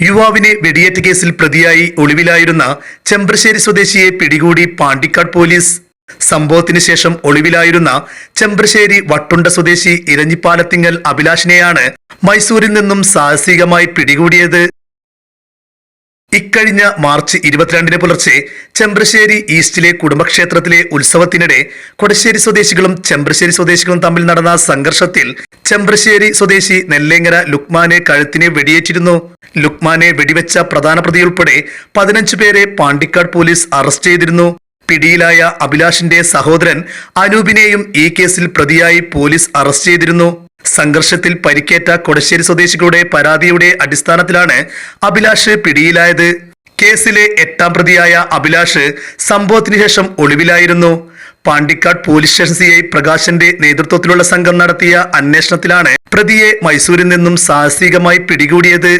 യുവാവിനെ വെടിയേറ്റ കേസിൽ പ്രതിയായി ഒളിവിലായിരുന്ന ചെമ്പ്രശ്ശേരി സ്വദേശിയെ പിടികൂടി പാണ്ടിക്കാട് പോലീസ്. സംഭവത്തിന് ശേഷം ഒളിവിലായിരുന്ന ചെമ്പ്രശ്ശേരി വട്ടുണ്ട സ്വദേശി ഇരഞ്ഞിപ്പാലത്തിങ്ങൽ അഭിലാഷിനെയാണ് മൈസൂരിൽ നിന്നും സാഹസികമായി പിടികൂടിയത്. ഇക്കഴിഞ്ഞ മാർച്ച് ഇരുപത്തിരണ്ടിന് പുലർച്ചെ ചെമ്പ്രശ്ശേരി ഈസ്റ്റിലെ കുടുംബക്ഷേത്രത്തിലെ ഉത്സവത്തിനിടെ കൊടശ്ശേരി സ്വദേശികളും ചെമ്പ്രശ്ശേരി സ്വദേശികളും തമ്മിൽ നടന്ന സംഘർഷത്തിൽ ചെമ്പ്രശ്ശേരി സ്വദേശി നെല്ലേങ്ങര ലുക്മാനെ കഴുത്തിനെ വെടിയേറ്റിരുന്നു. ലുക്മാനെ വെടിവെച്ച പ്രധാന പ്രതിയുൾപ്പെടെ പതിനഞ്ച് പേരെ പാണ്ടിക്കാട് പോലീസ് അറസ്റ്റ് ചെയ്തിരുന്നു. പിടിയിലായ അഭിലാഷിന്റെ സഹോദരൻ അനൂപിനെയും ഈ കേസിൽ പ്രതിയായി പോലീസ് അറസ്റ്റ് ചെയ്തിരുന്നു. സംഘർഷത്തിൽ പരിക്കേറ്റ കൊടശ്ശേരി സ്വദേശികളുടെ പരാതിയുടെ അടിസ്ഥാനത്തിലാണ് അഭിലാഷ് പിടിയിലായത്. കേസിലെ എട്ടാം പ്രതിയായ അഭിലാഷ് സംഭവത്തിന് ശേഷം ഒളിവിലായിരുന്നു. Pandikkad police station C I പ്രകാശന്റെ നേതൃത്വത്തിലുള്ള സംഘം നടത്തിയ അന്വേഷണത്തിലാണ് പ്രതിയെ മൈസൂരിൽ നിന്നും സാഹസികമായി പിടികൂടിയത്.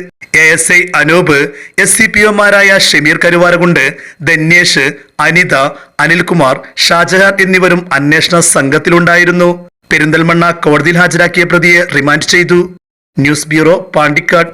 A S I Anoop S C P ഒമാരായ Shameer Karuvarakundu Dhanyesh Anitha Anilkumar Shajahan എന്നിവരും അന്വേഷണ സംഘത്തിലുണ്ടായിരുന്നു. പെരിന്തൽമണ്ണ കോടതിയിൽ ഹാജരാക്കിയ പ്രതിയെ റിമാൻഡ് ചെയ്തു. News bureau Pandikkad.